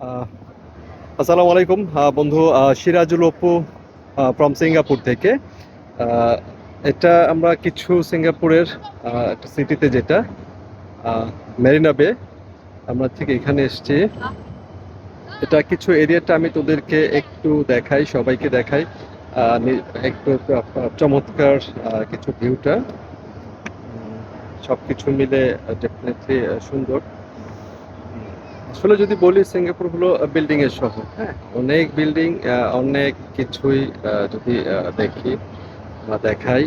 আসসালামু আলাইকুম। বন্ধু সিরাজুল অপু ফ্রম সিঙ্গাপুর থেকে। এটা আমরা কিছু সিঙ্গাপুরের একটা সিটিতে যেটা মেরিনা বে আমরা ঠিক এখানে এসেছি। এটা কিছু এরিয়াটা আমি তোদেরকে একটু দেখাই, সবাইকে দেখাই। একটু চমৎকার কিছু ভিউটা সব কিছু মিলে ডেফিনেটলি সুন্দর। আসলে যদি বলি সিঙ্গাপুর হলো বিল্ডিং এর শহর হ্যাঁ? অনেক বিল্ডিং অনেক কিছুই যদি দেখি বা দেখাই।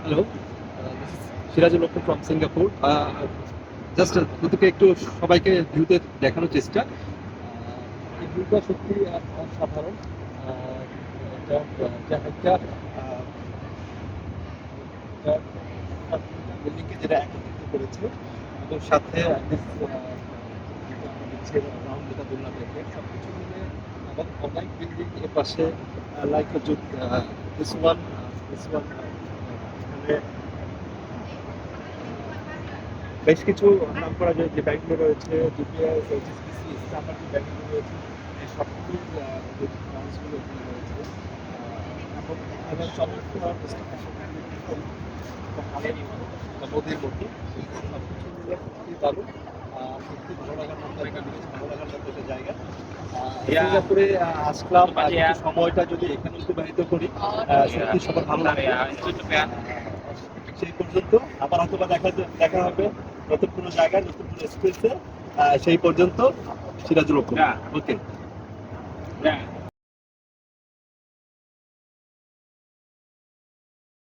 হ্যালো সিরাজুল লক্ষ্য ফ্রম সিঙ্গাপুর জাস্ট তোদেরকে একটু সবাইকে ভিউতে দেখানোর চেষ্টা। এই ভিউটা সত্যি আহ, একটা বিল্ডিংকে যেটা একত্রিত করেছে এবং সাথে আহ, যেটা বললাম মিলে এবং অনেক বিল্ডিং এর পাশে লাইক দিস ওয়ান দিস বেশ কিছু নাম করা যায় যে ব্যাংকগুলো রয়েছে ডিপিএস এইচএসবিসি স্টামার যে ব্যাংকগুলো রয়েছে এই সবগুলোর যে ব্রাঞ্চগুলো এখানে রয়েছে। এবং এখানে চমৎকার স্টেশন নদীর মধ্যে সব কিছু মিলে সত্যি দারুণ সত্যি ভালো। লাগার মতো একটা জিনিস ভালো লাগার মতো একটা জায়গা। সিঙ্গাপুরে আসলাম সময়টা যদি এখানে অতিবাহিত করি সত্যি সবার ভালো লাগবে? সেই পর্যন্ত আবার হয়তো বা দেখা দেখা হবে নতুন কোনো জায়গায় নতুন কোনো স্পেসে সেই পর্যন্ত সিরাজুল ওকে হ্যাঁ.